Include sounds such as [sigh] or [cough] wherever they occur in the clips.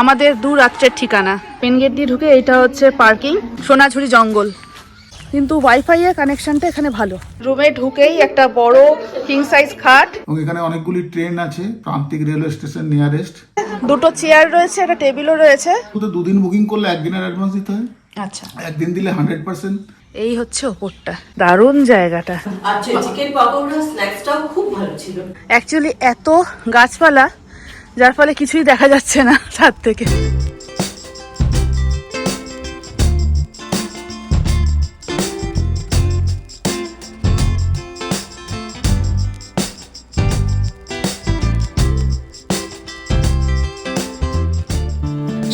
আমাদের দু রাত্রের ঠিকানা। মেন গেট দিয়ে ঢুকে এটা হচ্ছে পার্কিং। সোনাঝুরি জঙ্গল। কিন্তু ওয়াইফাই এর কানেকশনটা এখানে ভালো। রুমে ঢুকেই একটা বড় কিং সাইজ খাট। এবং এখানে অনেকগুলি ট্রেন আছে প্রান্তিক রেলওয়ে স্টেশন নিয়ারেস্ট দুটো চেয়ার রয়েছে একটা টেবিলও রয়েছে। তো দুদিন বুকিং করলে একদিনের অ্যাডভান্স দিতে হয়। আচ্ছা। একদিন দিলে হান্ড্রেড পার্সেন্ট এই হচ্ছে ওপরটা। দারুণ জায়গাটা। আচ্ছা চিকেন পাকোড়া স্ন্যাক্সটাও খুব ভালো ছিল। অ্যাকচুয়ালি এত গাছপালা যার ফলে কিছুই দেখা যাচ্ছে না ছাদ থেকে।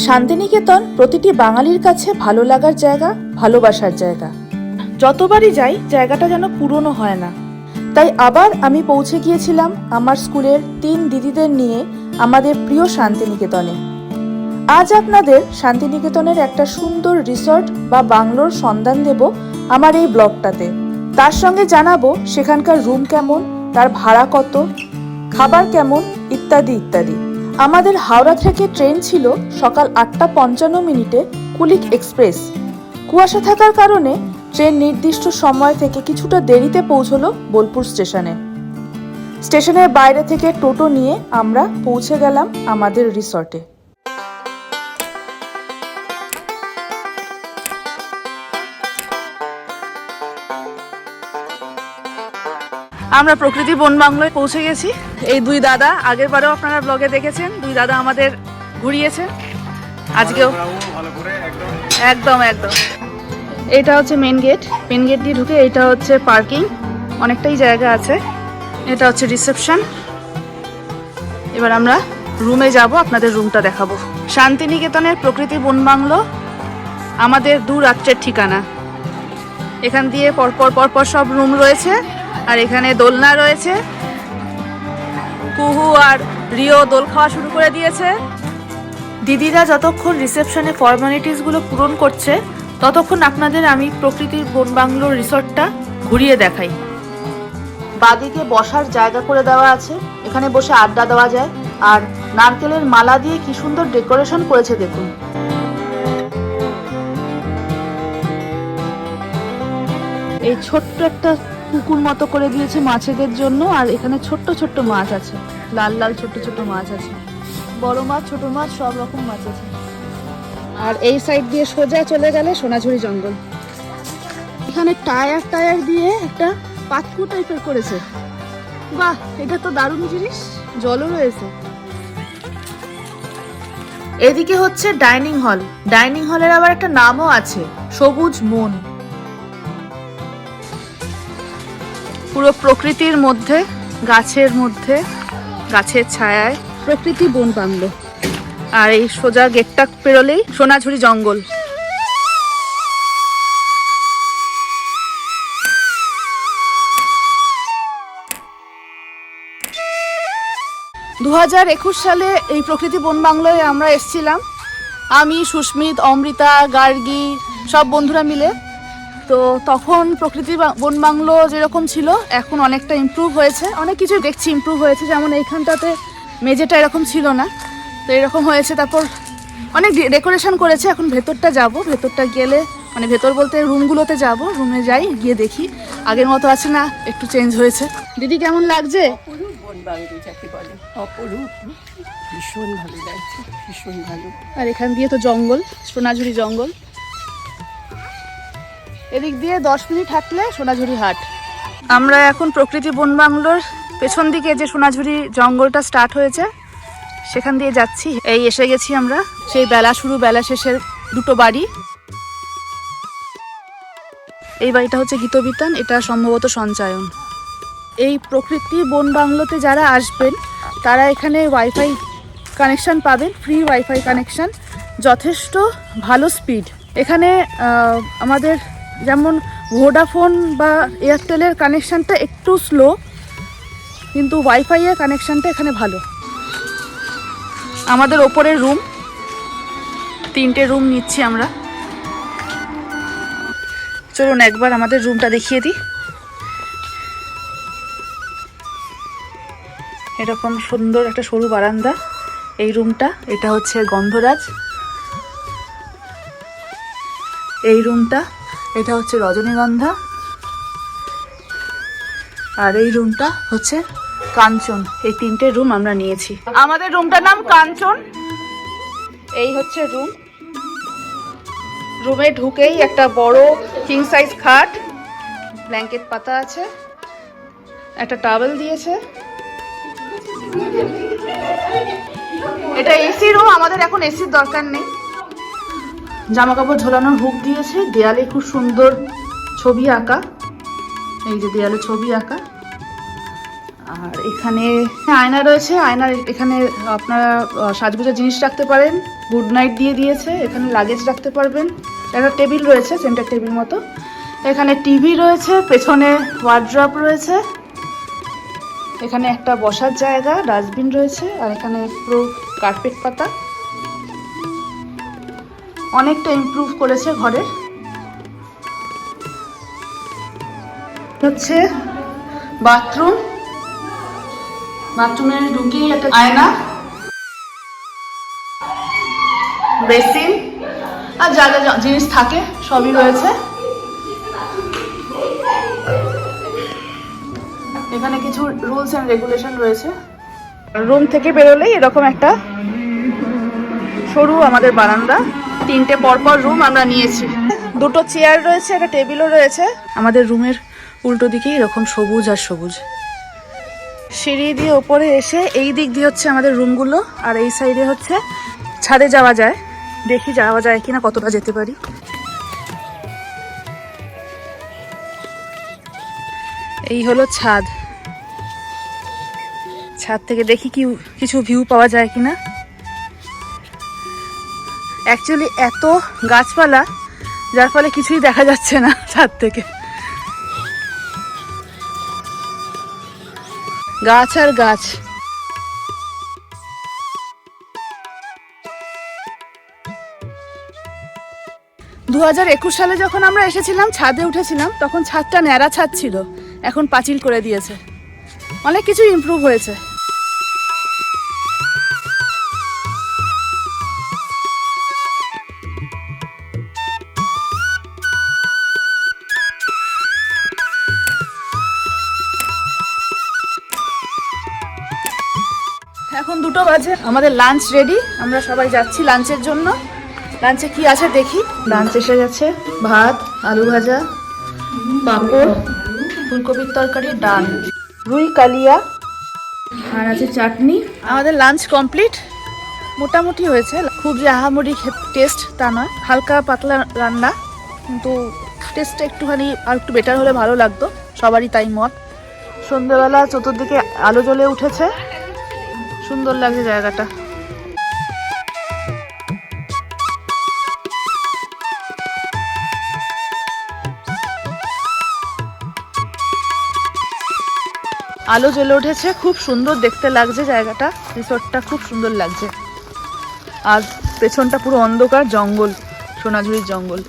শান্তিনিকেতন প্রতিটি বাঙালির কাছে ভালো লাগার জায়গা, ভালোবাসার জায়গা। যতবারই যাই, জায়গাটা যেন পুরনো হয় না। তাই আবার আমি পৌঁছে গিয়েছিলাম আমার স্কুলের তিন দিদিদের নিয়ে আমাদের প্রিয় শান্তিনিকেতনে। আজ আপনাদের শান্তিনিকেতনের একটা সুন্দর রিসর্ট বা বাংলোর সন্ধান দেব আমার এই ব্লগটাতে। তার সঙ্গে জানাব সেখানকার রুম কেমন, তার ভাড়া কত, খাবার কেমন, ইত্যাদি ইত্যাদি। আমাদের হাওড়া থেকে ট্রেন ছিল সকাল আটটা পঞ্চান্ন মিনিটে কুলিক এক্সপ্রেস। কুয়াশা থাকার কারণে ট্রেন নির্দিষ্ট সময় থেকে কিছুটা দেরিতে পৌঁছলো বোলপুর স্টেশনে। স্টেশনের বাইরে থেকে টোটো নিয়ে আমরা পৌঁছে গেলাম আমাদের রিসর্টে। আমরা প্রকৃতি বন বাংলোয় পৌঁছে গেছি। এই দুই দাদা, আগের বারেও আপনারা ব্লগে দেখেছেন, দুই দাদা আমাদের ঘুরিয়েছেন। আজকেও। একদম একদম। এটা হচ্ছে মেন গেট মেন গেট দিয়ে ঢুকে এটা হচ্ছে পার্কিং অনেকটাই জায়গা আছে। এটা হচ্ছে রিসেপশন। এবার আমরা রুমে যাব, আপনাদের রুমটা দেখাবো। শান্তিনিকেতনের প্রকৃতি বন বাংলো, আমাদের দু রাত্রের ঠিকানা। এখান দিয়ে পরপর পরপর সব রুম রয়েছে, আর এখানে দোলনা রয়েছে। কুহু আর রিও দোল খাওয়া শুরু করে দিয়েছে। দিদিরা যতক্ষণ রিসেপশনে ফর্মালিটিসগুলো পূরণ করছে, ততক্ষণ আপনাদের আমি প্রকৃতির বন বাংলোর রিসর্টটা ঘুরিয়ে দেখাই। বাদিকে বসার জায়গা করে দেওয়া আছে। এখানে বসে আড্ডা দেওয়া যায়। আর নারকেলের মালা দিয়ে কি সুন্দর ডেকোরেশন করেছে দেখুন। এই ছোট্ট একটা পুকুর মতো করে দিয়েছে মাছেদের জন্য। আর এখানে ছোট্ট ছোট্ট মাছ আছে। লাল লাল ছোট্ট ছোট্ট মাছ আছে। বড় মাছ, ছোট মাছ, সব রকম মাছ আছে। আর এই সাইড দিয়ে সোজা চলে গেলে সোনাঝুরি জঙ্গল। এখানে টায়ার টায়ার দিয়ে একটা পাতকু টাইপের করেছে। বাহ এটা তো দারুণ জিনিস জলও রয়েছে। এদিকে হচ্ছে ডাইনিং হল। ডাইনিং হলের আবার একটা নামও আছে সবুজ মন। পুরো প্রকৃতির মধ্যে গাছের মধ্যে গাছের ছায়ায়। প্রকৃতি বন বাংলো। আর এই সোজা গেটটা পেরোলেই সোনাঝুরি জঙ্গল। দু হাজার একুশ সালে এই প্রকৃতি বন বাংলোয় আমরা এসেছিলাম। আমি, সুস্মিত, অমৃতা, গার্গী, সব বন্ধুরা মিলে। তো তখন প্রকৃতি বন বাংলো যেরকম ছিল, এখন অনেকটা ইমপ্রুভ হয়েছে। অনেক কিছু দেখছি ইমপ্রুভ হয়েছে, যেমন এইখানটাতে মেঝেটা এরকম ছিল না। তো এরকম হয়েছে, তারপর অনেক ডেকোরেশন করেছে, এখন ভেতরটা যাব। ভেতরটা গেলে মানে ভেতর বলতে রুমগুলোতে যাব রুমে যাই, গিয়ে দেখি। আগের মতো আছে না, একটু চেঞ্জ হয়েছে। দিদি, কেমন লাগছে? অপরূপ বন যাকে বলে। অপরূপ। ভীষণ ভালো লাগছে ভীষণ ভালো। আর এখান দিয়ে তো জঙ্গল সোনাঝুরি জঙ্গল। এদিক দিয়ে দশ মিনিট হাঁটলে সোনাঝুরি হাট। আমরা এখন প্রকৃতি বন বাংলোর পেছন দিকে যে সোনাঝুরি জঙ্গলটা স্টার্ট হয়েছে সেখান দিয়ে যাচ্ছি। এই এসে গেছি আমরা। সেই বেলা শুরু বেলা শেষের দুটো বাড়ি। এই বাড়িটা হচ্ছে গীতবিতান এটা সম্ভবত সঞ্চায়ন। এই প্রকৃতি বন বাংলোতে যারা আসবেন, তারা এখানে ওয়াইফাই কানেকশান পাবেন ফ্রি ওয়াইফাই কানেকশন যথেষ্ট ভালো স্পিড এখানে আমাদের যেমন ভোডাফোন বা এয়ারটেলের কানেকশানটা একটু স্লো কিন্তু ওয়াইফাইয়ের কানেকশানটা এখানে ভালো। আমাদের ওপরের রুম তিনটে রুম নিচ্ছি আমরা। চলুন একবার আমাদের রুমটা দেখিয়ে দিই। এরকম সুন্দর একটা সরু বারান্দা। এই রুমটা, এটা হচ্ছে গন্ধরাজ। এই রুমটা, এটা হচ্ছে রজনীগন্ধা। আর এই রুমটা হচ্ছে কাঞ্চন। এই তিনটে রুম আমরা নিয়েছি। আমাদের রুমটার নাম কাঞ্চন। এই হচ্ছে রুম। রুমে ঢুকেই একটা বড় কিং সাইজ খাট ব্ল্যাঙ্কেট পাতা আছে, একটা টাওয়েল দিয়েছে। এটা এসি রুম আমাদের এখন এসির দরকার নেই। জামা কাপড় ঝোলানোর হুক দিয়েছে দেয়ালে খুব সুন্দর ছবি আঁকা। এই যে দেয়ালে ছবি আঁকা। আর এখানে আয়না রয়েছে আয়নার এখানে আপনারা আহ, সাজগোজের জিনিস রাখতে পারেন গুড নাইট দিয়ে দিয়েছে এখানে লাগেজ রাখতে পারবেন। একটা টেবিল রয়েছে সেন্টার টেবিল মতো। এখানে টিভি রয়েছে পেছনে ওয়ার্ড্রপ রয়েছে। এখানে একটা বসার জায়গা, ডাস্টবিন রয়েছে, আর এখানে পুরো কার্পেট পাতা। অনেকটা ইমপ্রুভ করেছে ঘরের। হচ্ছে বাথরুম বাথরুমে ঢুকেই একটা আয়না। বেসিন আর যা যা জিনিস থাকে সবই রয়েছে। এখানে কিছু রুলস এন্ড রেগুলেশন রয়েছে। রুম থেকে বেরোলেই এরকম একটা সরু আমাদের বারান্দা। তিনটে পরপর রুম আমরা নিয়েছি। দুটো চেয়ার রয়েছে, একটা টেবিলও রয়েছে। আমাদের রুমের উল্টো দিকে এরকম সবুজ আর সবুজ। সিঁড়ি দিয়ে ওপরে এসে এই দিক দিয়ে হচ্ছে আমাদের রুমগুলো, আর এই সাইডে হচ্ছে ছাদে যাওয়া যায়। দেখি যাওয়া যায় কিনা, কতটা যেতে পারি। এই হলো ছাদ। ছাদ থেকে দেখি কি কিছু ভিউ পাওয়া যায় কিনা। অ্যাকচুয়ালি এত গাছপালা, যার ফলে কিছুই দেখা যাচ্ছে না ছাদ থেকে। গাছ আর গাছ। দু হাজার একুশ সালে যখন আমরা এসেছিলাম, ছাদে উঠেছিলাম, তখন ছাদটা ন্যাড়া ছাদ ছিল। এখন পাঁচিল করে দিয়েছে। অনেক কিছু ইমপ্রুভ হয়েছে। আমাদের লাঞ্চ রেডি আমরা সবাই যাচ্ছি লাঞ্চের জন্য। লাঞ্চে কি আছে দেখি? লাঞ্চ এসে গেছে। ভাত আলু ভাজা পাঁপড় ফুলকপির তরকারি ডাল। রুই কালিয়া। আর আছে চাটনি। আমাদের লাঞ্চ কমপ্লিট মোটামুটি হয়েছে। খুব যে আহামরি টেস্ট তা নয়। হালকা পাতলা রান্না। কিন্তু টেস্টটা একটুখানি আর একটু বেটার হলে ভালো লাগতো। সবারই তাই মত। সন্ধ্যেবেলা চতুর্দিকে আলো জ্বলে উঠেছে। সুন্দর লাগছে জায়গাটা। আলো জ্বলে উঠেছে, খুব সুন্দর দেখতে লাগছে জায়গাটা। রিসোর্টটা খুব সুন্দর লাগছে। আর পেছনটা পুরো অন্ধকার জঙ্গল, সোনাঝুরির জঙ্গল।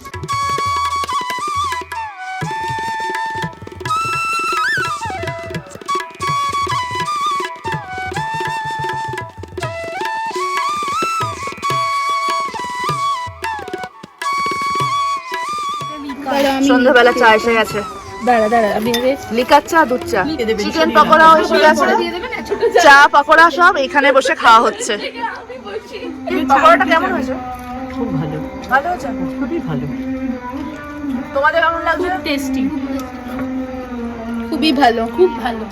সন্ধ্যাবেলা চা এসে গেছে। দাঁড়া দাঁড়া আমি আগে লিকার চা দুধ চা। চিকেন পকোড়াও এসে গেছে। চা। পকোড়া সব এখানে বসে খাওয়া হচ্ছে। পকোড়াটা কেমন হয়েছে? খুব ভালো। ভালো হয়েছে? খুবই ভালো। তোমাদের কেমন লাগছে? টেস্টি খুবই ভালো। খুব ভালো।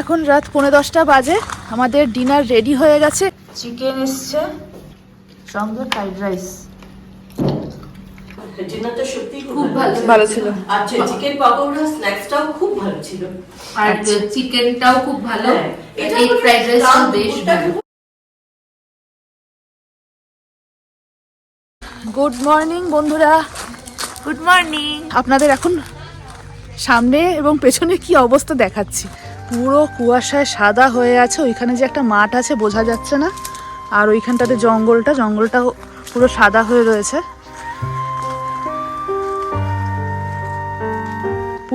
এখন রাত পৌনে দশটা বাজে। আমাদের ডিনার রেডি হয়ে গেছে। চিকেন এসছে। সঙ্গে ফ্রাইড রাইস ডিনারটা সত্যি খুব ভালো ভালো ছিল। আচ্ছা চিকেন পকোড়া স্ন্যাক্সটাও খুব ভালো ছিল। আর চিকেনটাও খুব ভালো। হ্যাঁ, এই ফ্রাইড রাইসটাও বেশ ভালো। গুড মর্নিং বন্ধুরা। গুড মর্নিং আপনাদের এখন সামনে এবং পেছনে কি অবস্থা দেখাচ্ছি। পুরো কুয়াশায় সাদা হয়ে আছে। ওইখানে যে একটা মাঠ আছে বোঝা যাচ্ছে না। আর ওইখানটাতে জঙ্গলটা জঙ্গলটা পুরো সাদা হয়ে রয়েছে।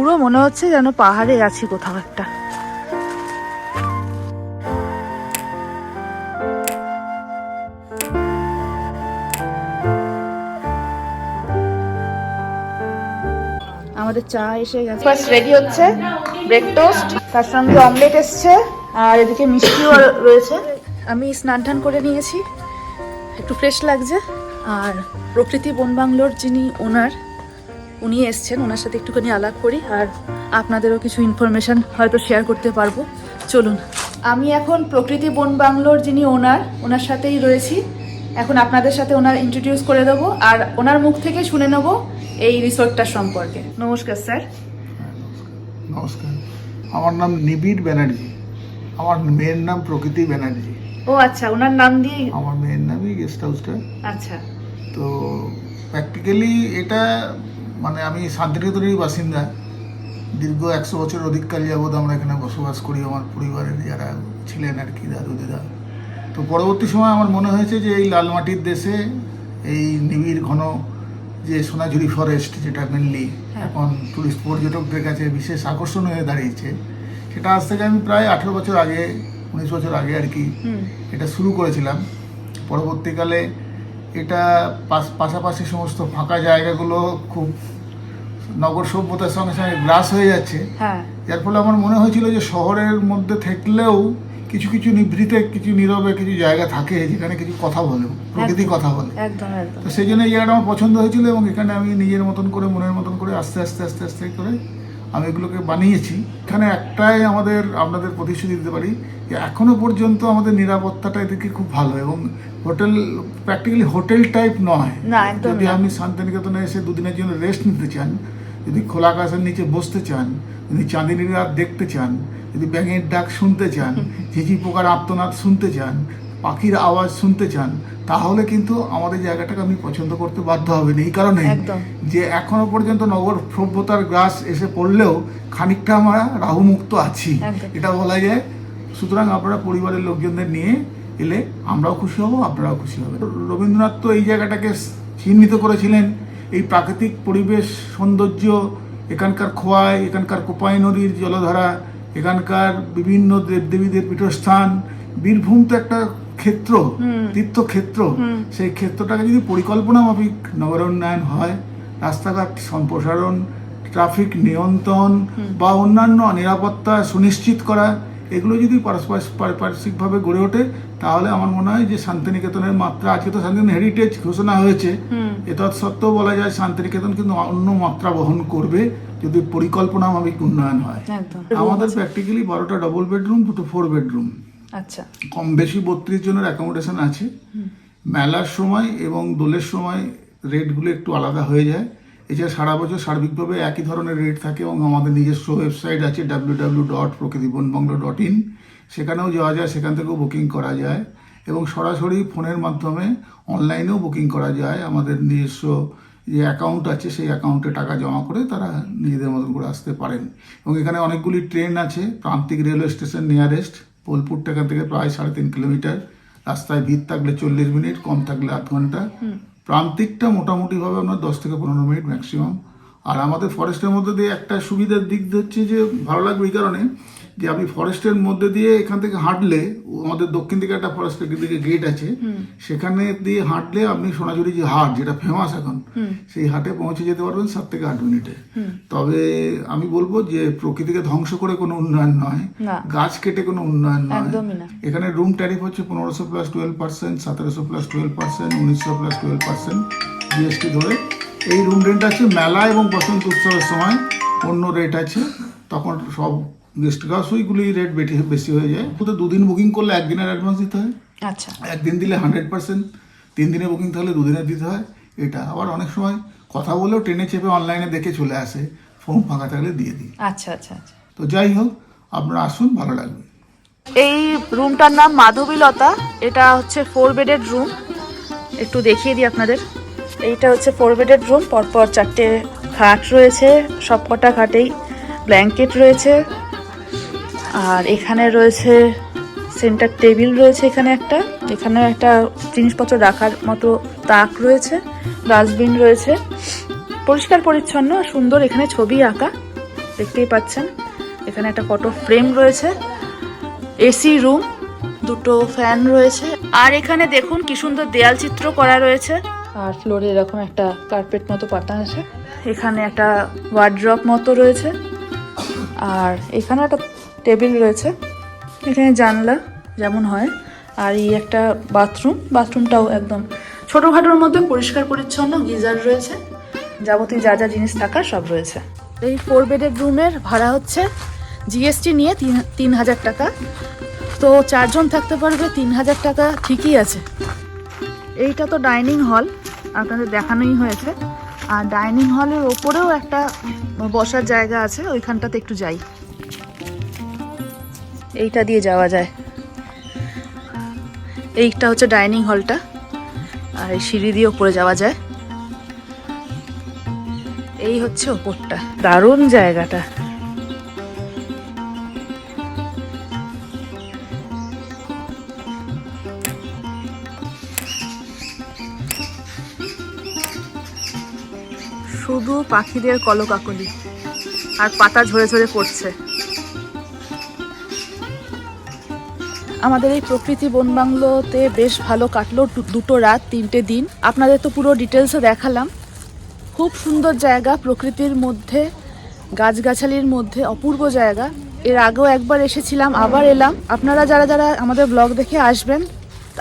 পুরো মনে হচ্ছে যেন পাহাড়ে আছি কোথাও একটা। আমাদের চা এসে গেছে। ফার্স্ট রেডি হচ্ছে ব্রেকটোস্ট তার সঙ্গে অমলেট এসছে আর এদিকে মিষ্টিও রয়েছে। আমি স্নান টান করে নিয়েছি একটু ফ্রেশ লাগছে আর প্রকৃতি বন বাংলোর যিনি ওনার উনি এসছেন ওনার সাথে একটুখানি আলাপ করি আর আপনাদেরও কিছু ইনফরমেশন হয়তো শেয়ার করতে পারব। চলুন আমি এখন প্রকৃতি বন বাংলোর যিনি ওনার ওনার সাথেই রয়েছি। এখন আপনাদের সাথে ওনার ইন্ট্রোডিউস করে দেবো আর ওনার মুখ থেকে শুনে নেব এই রিসোর্টটার সম্পর্কে। নমস্কার স্যার। নমস্কার। আমার নাম নিবিড় ব্যানার্জি। আমার মেয়ের নাম প্রকৃতি ব্যানার্জি। ও আচ্ছা ওনার নাম দিয়ে? আমার মেয়ের নামই গেস্ট হাউসটা আচ্ছা। তো প্র্যাকটিক্যালি এটা মানে আমি শান্তিনিকেতনেরই বাসিন্দা। দীর্ঘ একশো বছর অধিককাল যাবৎ আমরা এখানে বসবাস করি আমার পরিবারের যারা ছিলেন আর কি দাদু দিদা। তো পরবর্তী সময় আমার মনে হয়েছে যে এই লাল মাটির দেশে এই নিবিড় ঘন যে সোনাঝুরি ফরেস্ট যেটা মেনলি এখন টুরিস্ট পর্যটকদের কাছে বিশেষ আকর্ষণ হয়ে দাঁড়িয়েছে সেটা আজ থেকে আমি প্রায় আঠেরো বছর আগে উনিশ বছর আগে আর কি এটা শুরু করেছিলাম। পরবর্তীকালে এটা পাশ- পাশাপাশি সমস্ত ফাঁকা জায়গাগুলো খুব নগর সভ্যতার সঙ্গে সঙ্গে গ্রাস হয়ে যাচ্ছে। হ্যাঁ। যার ফলে আমার মনে হয়েছিল যে শহরের মধ্যে থাকলেও কিছু কিছু নিভৃতে কিছু নীরবে কিছু জায়গা থাকে যেখানে কিছু কথা বলে প্রকৃতি কথা বলে। তো সেই জন্য এই জায়গাটা আমার পছন্দ হয়েছিল এবং এখানে আমি নিজের মতন করে মনের মতন করে আস্তে আস্তে আস্তে আস্তে করে আমি এগুলোকে বানিয়েছি। এখানে একটাই আমাদের আপনাদের প্রতিশ্রুতি দিতে পারি যে এখনও পর্যন্ত আমাদের নিরাপত্তাটা এদিকে খুব ভালো এবং হোটেল প্র্যাকটিক্যালি হোটেল টাইপ নয়। যদি। আপনি শান্তিনিকেতনে এসে দুদিনের জন্য রেস্ট নিতে চান যদি খোলা আকাশের নিচে বসতে চান যদি চাঁদিনী রাত দেখতে চান যদি ব্যাঙের ডাক শুনতে চান [laughs] ঝিঝি পোকার আত্মনাদ শুনতে চান পাখির আওয়াজ শুনতে চান তাহলে কিন্তু আমাদের জায়গাটাকে আপনি পছন্দ করতে বাধ্য হবেন। এই কারণে যে এখনও পর্যন্ত নগর সভ্যতার গ্রাস এসে পড়লেও খানিকটা আমরা রাহুমুক্ত আছি। এটা বলা যায়। সুতরাং আপনারা পরিবারের লোকজনদের নিয়ে এলে আমরাও খুশি হব আপনারাও খুশি হবেন। রবীন্দ্রনাথ তো এই জায়গাটাকে চিহ্নিত করেছিলেন। এই প্রাকৃতিক পরিবেশ সৌন্দর্য এখানকার খোয়াই এখানকার কোপাই নদীর জলধারা এখানকার বিভিন্ন দেবদেবীদের পীঠস্থান বীরভূম তো একটা ক্ষেত্র তীর্থক্ষেত্র। সেই ক্ষেত্রটাকে যদি পরিকল্পনা মাফিক নগরোন্নয়ন হয় রাস্তাঘাট সম্প্রসারণ ট্রাফিক নিয়ন্ত্রণ বা অন্যান্য নিরাপত্তা সুনিশ্চিত করা এগুলো যদি পারস্পর- পারিপার্শ্বিকভাবে গড়ে ওঠে তাহলে আমার মনে হয় যে শান্তিনিকেতনের মাত্রা আজকে তো শান্তিনিকেতন হেরিটেজ ঘোষণা হয়েছে। এটা সত্ত্বেও বলা যায় শান্তিনিকেতন কিন্তু অন্য মাত্রা বহন করবে যদি পরিকল্পনা মাফিক উন্নয়ন হয়। আমাদের প্র্যাকটিক্যালি বারোটা ডবল বেডরুম দুটো ফোর বেডরুম আচ্ছা। কম বেশি বত্রিশ জনের অ্যাকোমোডেশন আছে। মেলার সময় এবং দোলের সময় রেটগুলো একটু আলাদা হয়ে যায়। এছাড়া সারা বছর সার্বিকভাবে একই ধরনের রেট থাকে এবং আমাদের নিজস্ব ওয়েবসাইট আছে W W dot Prakritibanbungalow dot in সেখানেও যাওয়া যায় সেখান থেকেও বুকিং করা যায় এবং সরাসরি ফোনের মাধ্যমে অনলাইনেও বুকিং করা যায়। আমাদের নিজস্ব যে অ্যাকাউন্ট আছে সেই অ্যাকাউন্টে টাকা জমা করে তারা নিজেদের মতন করে আসতে পারেন। এবং এখানে অনেকগুলি ট্রেন আছে Prantik railway station nearest Bolpur এখান থেকে প্রায় সাড়ে তিন কিলোমিটার। রাস্তায় ভিড় থাকলে চল্লিশ মিনিট কম থাকলে আধ ঘণ্টা। প্রান্তিকটা মোটামুটিভাবে আপনার দশ থেকে পনেরো মিনিট ম্যাক্সিমাম আর আমাদের ফরেস্টের মধ্যে দিয়ে একটা সুবিধার দিক হচ্ছে যে ভালো লাগবে এই কারণে যে আপনি ফরেস্টের মধ্যে দিয়ে এখান থেকে হাঁটলে আমাদের দক্ষিণ দিকে একটা ফরেস্টের দিকে গেট আছে সেখানে দিয়ে হাঁটলে আপনি সোনাঝুরি যে হাট যেটা ফেমাস এখন সেই হাটে পৌঁছে যেতে পারবেন সাত থেকে আট মিনিটে। তবে আমি বলব যে প্রকৃতিকে ধ্বংস করে কোনো উন্নয়ন নয় গাছ কেটে কোনো উন্নয়ন নয়। এখানে রুম ট্যারিফ হচ্ছে পনেরোশো প্লাস টুয়েলভ পার্সেন্ট সতেরোশো প্লাস টুয়েলভ পার্সেন্ট উনিশশো প্লাস টুয়েলভ পার্সেন্ট জিএসটি ধরে। এই রুম রেন্ট আছে মেলা এবং বসন্ত উৎসবের সময় অন্য রেট আছে। তখন সব গেস্ট হাউসগুলি রেট বেশি বেশি হয়ে যায়। শুধু দুদিন বুকিং করলে একদিনের অ্যাডভান্স দিতে হয়। আচ্ছা। একদিন দিলে হান্ড্রেড পার্সেন্ট তিন দিনের বুকিং থাকলে দুদিনের দিতে হয় এটা। আবার অনেক সময় কথা বলেও ট্রেনে চেপে অনলাইনে দেখে চলে আসে ফোন ফাঁকা থাকলে দিয়ে দিই। আচ্ছা আচ্ছা আচ্ছা। তো যাই হোক আপনারা আসুন ভালো লাগবে। এই রুমটার নাম মাধবীলতা এটা হচ্ছে ফোর বেডেড রুম একটু দেখিয়ে দিই আপনাদের। এইটা হচ্ছে ফোর বেডেড রুম পরপর চারটে খাট রয়েছে সবকটা খাটেই ব্ল্যাঙ্কেট রয়েছে। আর এখানে রয়েছে সেন্টার টেবিল রয়েছে এখানে একটা। এখানেও একটা জিনিসপত্র রাখার মতো তাক রয়েছে ডাস্টবিন রয়েছে। পরিষ্কার, পরিচ্ছন্ন, সুন্দর এখানে ছবি আঁকা, দেখতেই পাচ্ছেন। এখানে একটা ফটো ফ্রেম রয়েছে এসি রুম দুটো ফ্যান রয়েছে। আর এখানে দেখুন কি সুন্দর দেয়াল চিত্র করা রয়েছে। আর ফ্লোরে এরকম একটা কার্পেট মতো পাতা আছে। এখানে একটা ওয়ার্ড্রপ মতো রয়েছে। আর এখানে একটা টেবিল রয়েছে। এখানে জানলা যেমন হয়, আর এই একটা বাথরুম। বাথরুমটাও একদম ছোটোখাটোর মধ্যে পরিষ্কার পরিচ্ছন্ন গিজার রয়েছে। যাবতীয় যা যা জিনিস থাকার সব রয়েছে। এই ফোর বেডের রুমের ভাড়া হচ্ছে জিএসটি নিয়ে তিন তিন হাজার টাকা। তো চারজন থাকতে পারবে, তিন হাজার টাকা ঠিকই আছে। এইটা তো ডাইনিং হল, আপনাদের দেখানোই হয়েছে। আর ডাইনিং হলের ওপরেও একটা বসার জায়গা আছে, ওইখানটাতে একটু যাই। এইটা দিয়ে যাওয়া যায়। এইটা হচ্ছে ডাইনিং হলটা, আর এই সিঁড়ি দিয়ে ওপরে যাওয়া যায়। এই হচ্ছে ওপরটা। দারুণ জায়গাটা। শুধু পাখিদের কলকাকলি, আর পাতা ঝরে ঝরে পড়ছে। আমাদের এই প্রকৃতি বন বাংলোতে বেশ ভালো কাটলো দুটো রাত, তিনটে দিন। আপনাদের তো পুরো ডিটেলসে দেখালাম। খুব সুন্দর জায়গা, প্রকৃতির মধ্যে, গাছগাছালির মধ্যে, অপূর্ব জায়গা। এর আগেও একবার এসেছিলাম, আবার এলাম। আপনারা যারা যারা আমাদের ব্লগ দেখে আসবেন,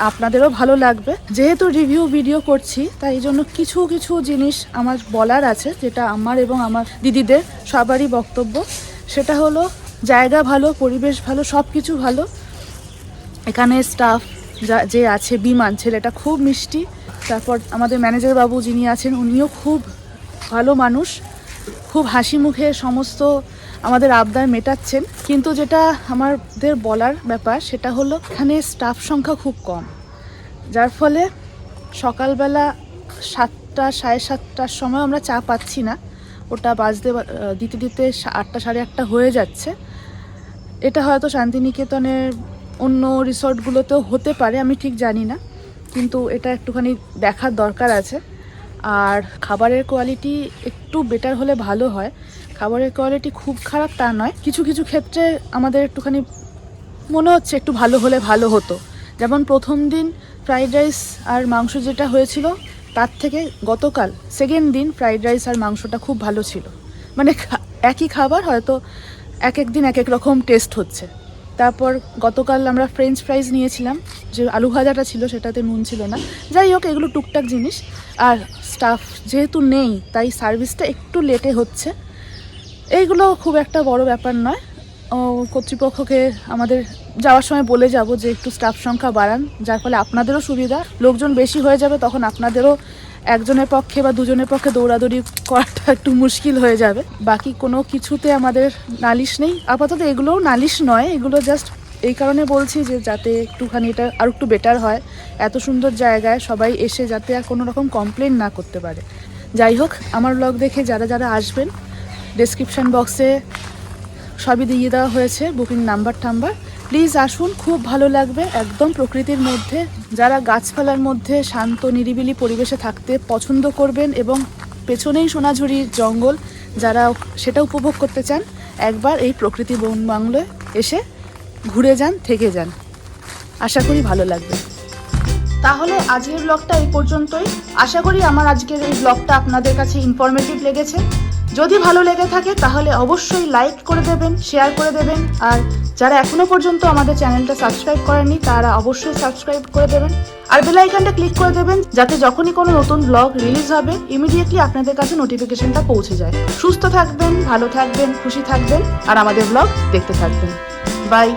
আপনাদেরও ভালো লাগবে। যেহেতু রিভিউ ভিডিও করছি, তাই জন্য কিছু কিছু জিনিস আমার বলার আছে, যেটা আমার এবং আমার দিদিদের সবারই বক্তব্য। সেটা হলো, জায়গা ভালো, পরিবেশ ভালো সব কিছু ভালো। এখানে স্টাফ যা, যে আছে বিমান, ছেলেটা খুব মিষ্টি। তারপর আমাদের ম্যানেজার বাবু যিনি আছেন, উনিও খুব ভালো মানুষ। খুব হাসি মুখে সমস্ত আমাদের আবদার মেটাচ্ছেন। কিন্তু যেটা আমাদের বলার ব্যাপার, সেটা হলো এখানে স্টাফ সংখ্যা খুব কম। যার ফলে সকালবেলা সাতটা, সাড়ে সাতটার সময় আমরা চা পাচ্ছি না। ওটা বাজতে, দিতে দিতে আটটা, সাড়ে আটটা হয়ে যাচ্ছে। এটা হয়তো শান্তিনিকেতনের অন্য রিসর্টগুলোতেও হতে পারে, আমি ঠিক জানি না। কিন্তু এটা একটুখানি দেখার দরকার আছে। আর খাবারের কোয়ালিটি একটু বেটার হলে ভালো হয়। খাবারের কোয়ালিটি খুব খারাপ তা নয়। কিছু কিছু ক্ষেত্রে আমাদের একটুখানি মনে হচ্ছে একটু ভালো হলে ভালো হতো। যেমন প্রথম দিন ফ্রাইড রাইস আর মাংস যেটা হয়েছিল, তার থেকে গতকাল সেকেন্ড দিন ফ্রাইড রাইস আর মাংসটা খুব ভালো ছিল। মানে একই খাবার হয়তো এক এক দিন এক এক রকম টেস্ট হচ্ছে। তারপর গতকাল আমরা ফ্রেঞ্চ ফ্রাইজ নিয়েছিলাম। যে আলু ভাজাটা ছিল সেটাতে নুন ছিল না। যাই হোক এগুলো টুকটাক জিনিস। আর স্টাফ যেহেতু নেই তাই সার্ভিসটা একটু লেটে হচ্ছে। এইগুলো খুব একটা বড় ব্যাপার নয়। ও, কর্তৃপক্ষকে আমাদের যাওয়ার সময় বলে যাব যে একটু স্টাফ সংখ্যা বাড়ান। যার ফলে আপনাদেরও সুবিধা। লোকজন বেশি হয়ে যাবে তখন আপনাদেরও একজনের পক্ষে বা দুজনের পক্ষে দৌড়াদৌড়ি করাটা একটু মুশকিল হয়ে যাবে। বাকি কোনো কিছুতে আমাদের নালিশ নেই। আপাতত এগুলোও নালিশ নয়, এগুলো জাস্ট এই কারণে বলছি যে যাতে একটুখানি এটা আর একটু বেটার হয়। এত সুন্দর জায়গায় সবাই এসে যাতে আর কোনো রকম কমপ্লেন না করতে পারে। যাই হোক, আমার ব্লগ দেখে যারা যারা আসবেন ডেসক্রিপশন বক্সে সবই দিয়ে দেওয়া হয়েছে বুকিং নাম্বার টাম্বার প্লিজ আসুন, খুব ভালো লাগবে। একদম প্রকৃতির মধ্যে। যারা গাছপালার মধ্যে শান্ত, নিরিবিলি পরিবেশে থাকতে পছন্দ করবেন এবং পেছনেই সোনাঝুরির জঙ্গল, যারা সেটা উপভোগ করতে চান, একবার এই প্রকৃতি বন বাংলোয় এসে ঘুরে যান, থেকে যান। আশা করি ভালো লাগবে। তাহলে আজকের ব্লগটা এই পর্যন্তই। আশা করি আমার আজকের এই ব্লগটা আপনাদের কাছে ইনফরমেটিভ লেগেছে। যদি ভালো লেগে থাকে, তাহলে অবশ্যই লাইক করে দেবেন শেয়ার করে দেবেন। আর যারা এখনও পর্যন্ত আমাদের চ্যানেলটা সাবস্ক্রাইব করেননি, তারা অবশ্যই সাবস্ক্রাইব করে দেবেন। আর বেল আইকনটা ক্লিক করে দেবেন, যাতে যখনই কোনো নতুন ব্লগ রিলিজ হবে ইমিডিয়েটলি আপনাদের কাছে নোটিফিকেশনটা পৌঁছে যায়। সুস্থ থাকবেন, ভালো থাকবেন, খুশি থাকবেন, আর আমাদের ব্লগ দেখতে থাকবেন। বাই